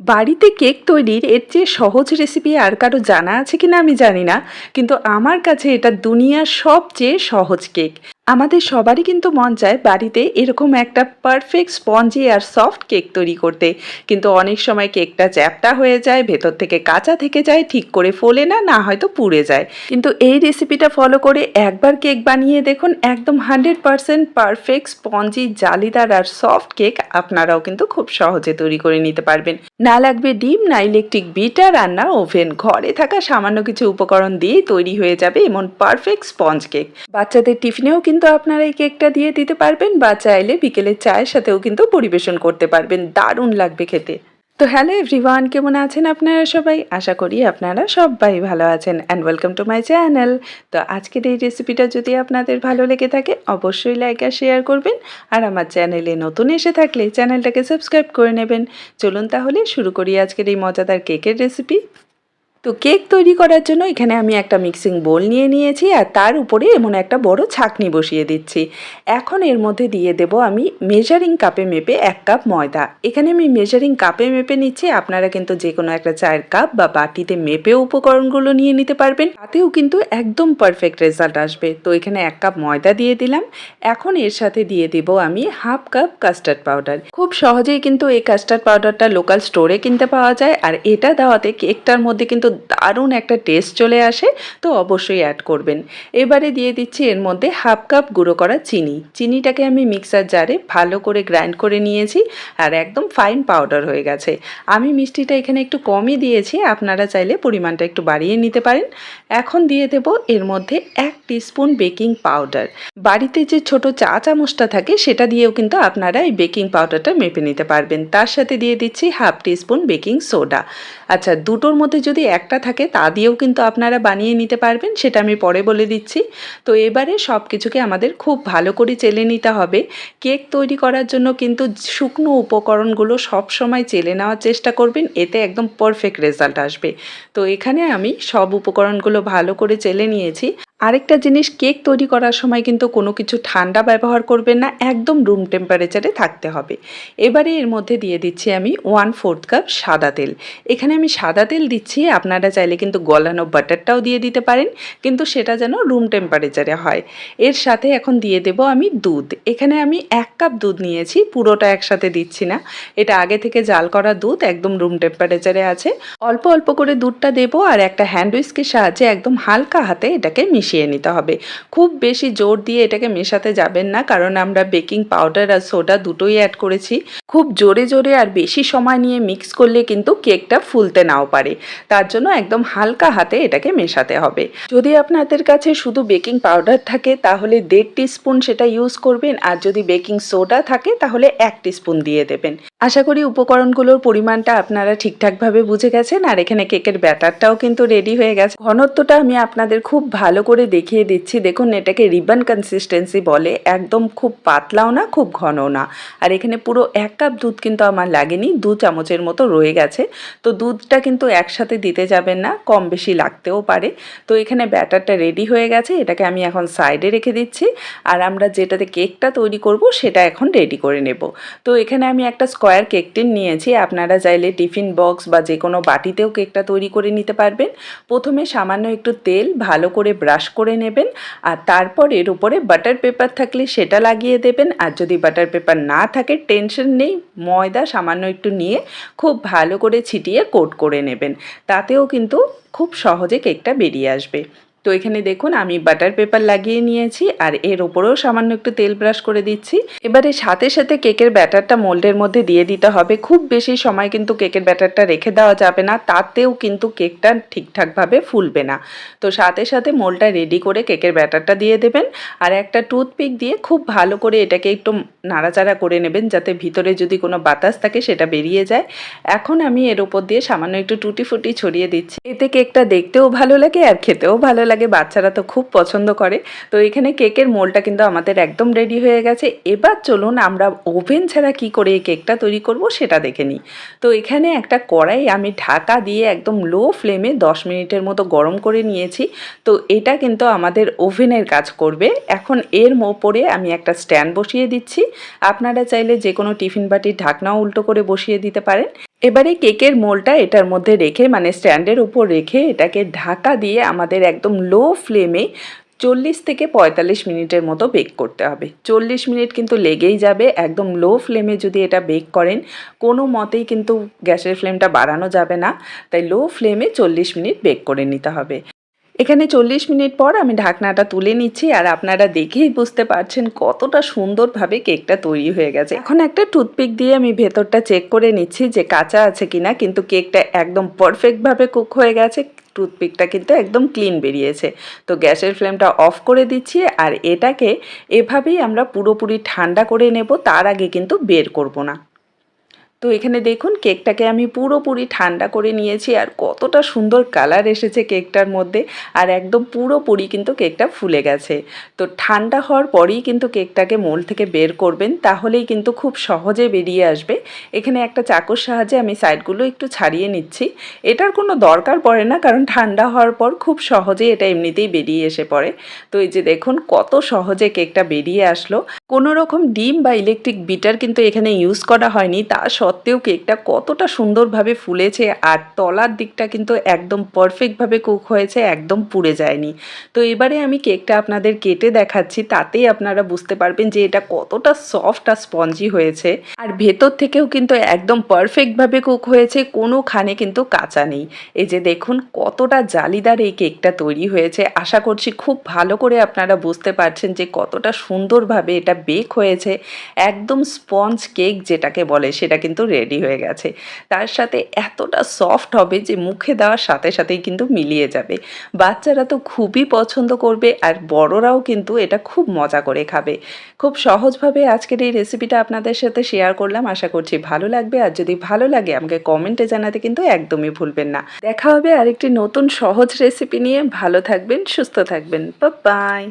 বাড়িতে কেক তৈরির এর চেয়ে সহজ রেসিপি আর কারও জানা আছে কিনা আমি জানি না, কিন্তু আমার কাছে এটা দুনিয়ার সবচেয়ে সহজ কেক। আমাদের সবারই কিন্তু মন চায় বাড়িতে এরকম একটা পারফেক্ট স্পঞ্জি আর সফট কেক তৈরি করতে। কিন্তু অনেক সময় কেকটা চ্যাপটা হয়ে যায়, ভেতর থেকে কাঁচা থেকে যায়, ঠিক করে ফোলে না না হয়তো পুড়ে যায়। কিন্তু এই রেসিপিটা ফলো করে একবার কেক বানিয়ে দেখুন, একদম হান্ড্রেড পারসেন্ট পারফেক্ট স্পঞ্জি জালিদার আর সফট কেক আপনারাও কিন্তু খুব সহজে তৈরি করে নিতে পারবেন। না লাগবে ডিম, না ইলেকট্রিক বিটার রান্না ওভেন ঘরে থাকা সামান্য কিছু উপকরণ দিয়েই তৈরি হয়ে যাবে এমন পারফেক্ট স্পঞ্জ কেক বাচ্চাদের টিফিনেও কিন্তু আপনারা এই কেকটা দিয়ে দিতে পারবেন বা চাইলে বিকেলের চায়ের সাথেও কিন্তু পরিবেশন করতে পারবেন। দারুণ লাগবে খেতে। তো হ্যালো এভরিওয়ান, কেমন আছেন আপনারা সবাই? আশা করি আপনারা সবাই ভালো আছেন and welcome to my channel তো আজকের এই রেসিপিটা যদি আপনাদের ভালো লেগে থাকে, অবশ্যই লাইক আর শেয়ার করবেন। আর আমার চ্যানেলে নতুন এসে থাকলে চ্যানেলটাকে সাবস্ক্রাইব করে নেবেন। চলুন তাহলে শুরু করি আজকের এই মজাদার কেকের রেসিপি তো কেক তৈরি করার জন্য এখানে আমি একটা মিক্সিং বোল নিয়ে নিয়েছি আর তার উপরে এমন একটা বড় ছাকনি বসিয়ে দিচ্ছি। এখন এর মধ্যে দিয়ে দেব আমি মেজারিং কাপে মেপে এক কাপ ময়দা। এখানে আমি মেজারিং কাপে মেপে নিচ্ছি, আপনারা কিন্তু যে কোনো একটা চায়ের কাপ বা বাটিতে মেপেও উপকরণগুলো নিয়ে নিতে পারবেন। তাতেও কিন্তু একদম পারফেক্ট রেজাল্ট আসবে। তো এখানে এক কাপ ময়দা দিয়ে দিলাম। এখন এর সাথে দিয়ে দেব আমি হাফ কাপ কাস্টার্ড পাউডার খুব সহজেই কিন্তু এই কাস্টার্ড পাউডারটা লোকাল স্টোরে কিনতে পাওয়া যায়। আর এটা দেওয়াতে কেকটার মধ্যে কিন্তু দারুণ একটা টেস্ট চলে আসে, তো অবশ্যই অ্যাড করবেন। এবারে দিয়ে দিচ্ছি এর মধ্যে হাফ কাপ গুঁড়ো করা চিনি। চিনিটাকে আমি মিক্সার জারে ভালো করে গ্রাইন্ড করে নিয়েছি আর একদম ফাইন পাউডার হয়ে গেছে। আমি মিষ্টিটা এখানে একটু কমই দিয়েছি, আপনারা চাইলে পরিমাণটা একটু বাড়িয়ে নিতে পারেন। এখন দিয়ে দেব এর মধ্যে এক টিস্পুন বেকিং পাউডার বাড়িতে যে ছোট চা চামচটা থাকে, সেটা দিয়েও কিন্তু আপনারা এই বেকিং পাউডারটা মেপে নিতে পারবেন। তার সাথে দিয়ে দিচ্ছি হাফ টিস্পুন বেকিং সোডা আচ্ছা দুটোর মধ্যে যদি একটা থাকে, তা দিয়েও কিন্তু আপনারা বানিয়ে নিতে পারবেন, সেটা আমি পরে বলে দিচ্ছি। তো এবারে সব কিছুকে আমাদের খুব ভালো করে চেলে নিতে হবে। কেক তৈরি করার জন্য কিন্তু শুকনো উপকরণগুলো সব সময় চেলে নেওয়ার চেষ্টা করবেন, এতে একদম পারফেক্ট রেজাল্ট আসবে। তো এখানে আমি সব উপকরণগুলো ভালো করে চেলে নিয়েছি। আরেকটা জিনিস, কেক তৈরি করার সময় কিন্তু কোনো কিছু ঠান্ডা ব্যবহার করবেন না, একদম রুম টেম্পারেচারে থাকতে হবে। এবারে এর মধ্যে দিয়ে দিচ্ছি আমি ওয়ান ফোর্থ কাপ সাদা তেল। এখানে আমি সাদা তেল দিচ্ছি, আপনারা চাইলে কিন্তু গলানো বাটারটাও দিয়ে দিতে পারেন, কিন্তু সেটা যেন রুম টেম্পারেচারে হয়। এর সাথে এখন দিয়ে দেব আমি দুধ। এখানে আমি এক কাপ দুধ নিয়েছি, পুরোটা একসাথে দিচ্ছি না। এটা আগে থেকে জাল করা দুধ, একদম রুম টেম্পারেচারে আছে। অল্প অল্প করে দুধটা দেবো আর একটা হ্যান্ড উইস্কের সাহায্যে একদম হালকা হাতে এটাকে মিশিয়ে নিতে হবে। খুব বেশি জোর দিয়ে এটাকে মেশাতে যাবেন না, কারণ আমরা বেকিং পাউডার আর সোডা দুটোই অ্যাড করেছি। খুব জোরে জোরে আর বেশি সময় নিয়ে মিক্স করলে কিন্তু কেকটা ফুলতে নাও পারে। তার জন্য একদম হালকা হাতে এটাকে মেশাতে হবে। যদি আপনাদের কাছে শুধু বেকিং পাউডার থাকে, তাহলে দেড় স্পুন সেটা ইউজ করবেন, আর যদি বেকিং সোডা থাকে, তাহলে এক স্পুন দিয়ে দেবেন। আশা করি উপকরণগুলোর পরিমাণটা আপনারা ঠিকঠাকভাবে বুঝে গেছেন, আর এখানে কেকের ব্যাটারটাও কিন্তু রেডি হয়ে গেছে। ঘনত্বটা আমি আপনাদের খুব ভালো করে দেখিয়ে দিচ্ছি। দেখুন, এটাকে রিবন কনসিস্টেন্সি বলে। একদম খুব পাতলাও না, খুব ঘনও না। আর এখানে পুরো এক কাপ দুধ কিন্তু আমার লাগেনি, দু চামচের মতো রয়ে গেছে। তো দুধটা কিন্তু একসাথে দিতে যাবেন না, কম বেশি লাগতেও পারে। তো এখানে ব্যাটারটা রেডি হয়ে গেছে, এটাকে আমি এখন সাইডে রেখে দিচ্ছি। আর আমরা যেটাতে কেকটা তৈরি করব, সেটা এখন রেডি করে নেব। তো এখানে আমি একটা স্কোয়ার কেক টিন নিয়েছি। আপনারা চাইলে টিফিন বক্স বা যে কোনো বাটিতেও কেকটা তৈরি করে নিতে পারবেন। প্রথমে সামান্য একটু তেল ভালো করে ব্রাশ করে নেবেন আর তারপর এর উপরে বাটার পেপার থাকলে সেটা লাগিয়ে দেবেন। আর যদি বাটার পেপার না থাকে, টেনশন নেই, ময়দা সামান্য একটু নিয়ে খুব ভালো করে ছিটিয়ে কোট করে নেবেন। তাতেও কিন্তু খুব সহজে কেকটা বেরিয়ে আসবে। তো এখানে দেখুন, আমি বাটার পেপার লাগিয়ে নিয়েছি আর এর ওপরেও সামান্য একটু তেল ব্রাশ করে দিচ্ছি। এবারে সাথে সাথে কেকের ব্যাটারটা মোল্ডের মধ্যে দিয়ে দিতে হবে। খুব বেশি সময় কিন্তু কেকের ব্যাটারটা রেখে দেওয়া যাবে না, তাতেও কিন্তু কেকটা ঠিকঠাকভাবে ফুলবে না। তো সাথে সাথে মোলটা রেডি করে কেকের ব্যাটারটা দিয়ে দেবেন। আর একটা টুথপিক দিয়ে খুব ভালো করে এটাকে একটু নাড়াচাড়া করে নেবেন, যাতে ভিতরে যদি কোনো বাতাস থাকে সেটা বেরিয়ে যায়। এখন আমি এর ওপর দিয়ে সামান্য একটু টুটি ফুটি ছড়িয়ে দিচ্ছি। এতে কেকটা দেখতেও ভালো লাগে আর খেতেও ভালো লাগে। বাচ্চারা তো খুব পছন্দ করে। তো এখানে কেকের মোলটা কিন্তু আমাদের একদম রেডি হয়ে গেছে। এবার চলুন আমরা ওভেন ছাড়া কি করে এই কেকটা তৈরি করব সেটা দেখে নিই। তো এখানে একটা কড়াই আমি ঢাকা দিয়ে একদম লো ফ্লেমে দশ মিনিটের মতো গরম করে নিয়েছি। তো এটা কিন্তু আমাদের ওভেনের কাজ করবে। এখন এর ওপরে আমি একটা স্ট্যান্ড বসিয়ে দিচ্ছি। আপনারা চাইলে যে কোনো টিফিন বাটির ঢাকনাও উল্টো করে বসিয়ে দিতে পারেন। এবারে কেকের মোলটা এটার মধ্যে রেখে মানে স্ট্যান্ডের উপর রেখে এটাকে ঢাকা দিয়ে আমাদের একদম লো ফ্লেমে চল্লিশ থেকে পঁয়তাল্লিশ মিনিটের মতো বেক করতে হবে। চল্লিশ মিনিট কিন্তু লেগেই যাবে। একদম লো ফ্লেমে যদি এটা বেক করেন, কোনো মতেই কিন্তু গ্যাসের ফ্লেমটা বাড়ানো যাবে না। তাই লো ফ্লেমে চল্লিশ মিনিট বেক করে নিতে হবে। এখানে চল্লিশ মিনিট পর আমি ঢাকনাটা তুলে নিচ্ছি আর আপনারা দেখেই বুঝতে পারছেন কতটা সুন্দরভাবে কেকটা তৈরি হয়ে গেছে। এখন একটা টুথপিক দিয়ে আমি ভেতরটা চেক করে নিচ্ছি যে কাঁচা আছে কিনা, কিন্তু কেকটা একদম পারফেক্টভাবে কুক হয়ে গেছে, টুথপিকটা কিন্তু একদম ক্লিন বেরিয়েছে। তো গ্যাসের ফ্লেমটা অফ করে দিচ্ছি আর এটাকে এভাবেই আমরা পুরোপুরি ঠান্ডা করে নেব, তার আগে কিন্তু বের করব না। তো এখানে দেখুন, কেকটাকে আমি পুরোপুরি ঠান্ডা করে নিয়েছি আর কতটা সুন্দর কালার এসেছে কেকটার মধ্যে আর একদম পুরোপুরি কিন্তু কেকটা ফুলে গেছে। তো ঠান্ডা হওয়ার পরেই কিন্তু কেকটাকে মোল থেকে বের করবেন, তাহলেই কিন্তু খুব সহজে বেরিয়ে আসবে। এখানে একটা চাকুর সাহায্যে আমি সাইডগুলো একটু ছাড়িয়ে নিচ্ছি। এটার কোনো দরকার পড়ে না, কারণ ঠান্ডা হওয়ার পর খুব সহজেই এটা এমনিতেই বেরিয়ে এসে পড়ে। তো এই যে দেখুন, কত সহজে কেকটা বেরিয়ে আসলো। কোনো রকম ডিম বা ইলেকট্রিক বিটার কিন্তু এখানে ইউজ করা হয়নি, তা সত্ত্বেও কেকটা কতটা সুন্দরভাবে ফুলেছে আর তলার দিকটা কিন্তু একদম পারফেক্টভাবে কুক হয়েছে, একদম পুড়ে যায়নি। তো এবারে আমি কেকটা আপনাদের কেটে দেখাচ্ছি, তাতেই আপনারা বুঝতে পারবেন যে এটা কতটা সফট আর স্পঞ্জি হয়েছে। আর ভেতর থেকেও কিন্তু একদম পারফেক্টভাবে কুক হয়েছে, কোনোখানে কিন্তু কাঁচা নেই। এই যে দেখুন, কতটা জালিদার এই কেকটা তৈরি হয়েছে। আশা করছি খুব ভালো করে আপনারা বুঝতে পারছেন যে কতটা সুন্দরভাবে এটা বেক হয়েছে। একদম স্পঞ্জ কেক যেটাকে বলে, সেটা কিন্তু রেডি হয়ে গেছে। তার সাথে এতটা সফট হবে যে মুখে দেওয়ার সাথে সাথেই কিন্তু মিলিয়ে যাবে। বাচ্চারা তো খুবই পছন্দ করবে আর বড়রাও কিন্তু এটা খুব মজা করে খাবে। খুব সহজভাবে আজকের এই রেসিপিটা আপনাদের সাথে শেয়ার করলাম। আশা করছি ভালো লাগবে। আর যদি ভালো লাগে, আমাকে কমেন্টে জানাতে কিন্তু একদমই ভুলবেন না। দেখা হবে আরেকটি নতুন সহজ রেসিপি নিয়ে। ভালো থাকবেন, সুস্থ থাকবেন। বাই